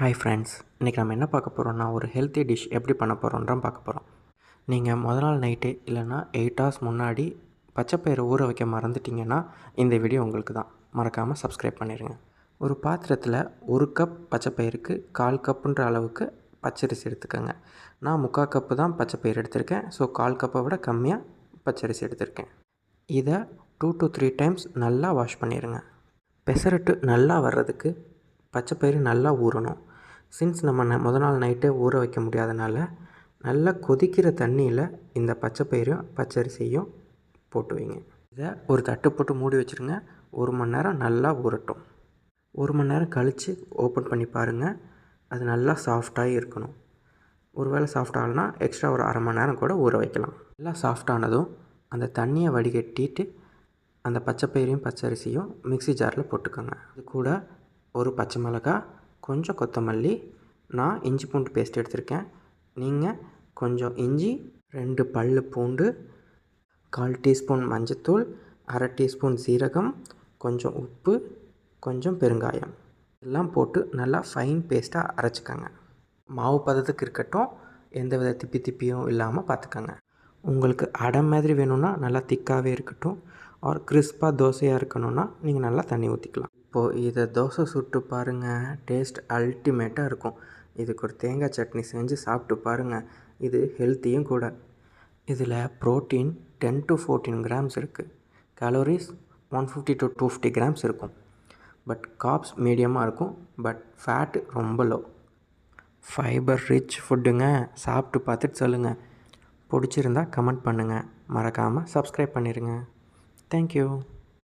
Hi friends இன்றைக்கி நம்ம என்ன பார்க்க போகிறோம்னா ஒரு ஹெல்த்தி டிஷ் எப்படி பண்ண போகிறோன்றோம் பார்க்க போகிறோம் நீங்கள் முதல் நாள் நைட்டே இல்லைன்னா எயிட் ஹவர்ஸ் முன்னாடி பச்சைப்பயிறு ஊற வைக்க மறந்துட்டிங்கன்னா இந்த வீடியோ உங்களுக்கு தான். மறக்காமல் சப்ஸ்கிரைப் பண்ணிடுங்க ஒரு பாத்திரத்தில் ஒரு கப் பச்சைப்பயிருக்கு கால் கப்புன்ற அளவுக்கு பச்சரிசி எடுத்துக்கோங்க. நான் முக்கால் கப்பு தான் பச்சைப்பயிறு எடுத்திருக்கேன். ஸோ கால் கப்பை விட கம்மியாக பச்சரிசி எடுத்திருக்கேன். இதை டூ டு த்ரீ டைம்ஸ் நல்லா வாஷ் பண்ணிடுங்க பெசரட்டு நல்லா வர்றதுக்கு பச்சைப்பயிறு நல்லா ஊறணும். சின்ஸ் நம்ம ந முத நாள் நைட்டே ஊற வைக்க முடியாதனால நல்லா கொதிக்கிற தண்ணியில் இந்த பச்சைப்பயிரும் பச்சரிசியும் போட்டு வைங்க. இதை ஒரு தட்டு போட்டு மூடி வச்சுருங்க. ஒரு மணி நேரம் நல்லா ஊறட்டும். ஒரு மணி நேரம் கழித்து ஓப்பன் பண்ணி பாருங்கள் அது நல்லா சாஃப்டாகி இருக்கணும். ஒருவேளை சாஃப்ட் ஆகலைன்னா எக்ஸ்ட்ரா ஒரு அரை மணி நேரம் கூட ஊற வைக்கலாம். நல்லா சாஃப்டானதும் அந்த தண்ணியை வடிகட்டிட்டு அந்த பச்சைப்பயிரையும் பச்சரிசியும் மிக்ஸி ஜாரில் போட்டுக்கோங்க. இது கூட ஒரு பச்சை மிளகாய் கொஞ்சம் கொத்தமல்லி நான் இஞ்சி பூண்டு பேஸ்ட் எடுத்திருக்கேன். நீங்கள் கொஞ்சம் இஞ்சி ரெண்டு பல் பூண்டு கால் டீஸ்பூன் மஞ்சத்தூள் அரை டீஸ்பூன் சீரகம் கொஞ்சம் உப்பு கொஞ்சம் பெருங்காயம். எல்லாம் போட்டு நல்லா ஃபைன் பேஸ்ட்டாக அரைச்சிக்கோங்க. மாவு பதத்துக்கு இருக்கட்டும் எந்த வித திப்பி திப்பியும் இல்லாமல் பார்த்துக்கோங்க உங்களுக்கு அடை மாதிரி வேணும்னா நல்லா திக்காகவே இருக்கட்டும் ஆர் கிறிஸ்பாக தோசையாக இருக்கணும்னா நீங்கள் நல்லா தண்ணி ஊற்றிக்கலாம் இப்போது இதை தோசை சுட்டு பாருங்கள் டேஸ்ட் அல்டிமேட்டாக இருக்கும். இதுக்கு ஒரு தேங்காய் சட்னி செஞ்சு சாப்பிட்டு பாருங்கள் இது ஹெல்த்தியும் கூட. இதில் protein ten to fourteen grams இருக்குது calories one fifty to two fifty grams இருக்கும். பட் காப்ஸ் மீடியமாக இருக்கும் பட் ஃபேட்டு ரொம்ப லோ ஃபைபர் ரிச் ஃபுட்டுங்க சாப்பிட்டு பார்த்துட்டு சொல்லுங்கள் பிடிச்சிருந்தா கமெண்ட் பண்ணுங்கள் மறக்காமல் சப்ஸ்கிரைப் பண்ணிடுங்க தேங்க்யூ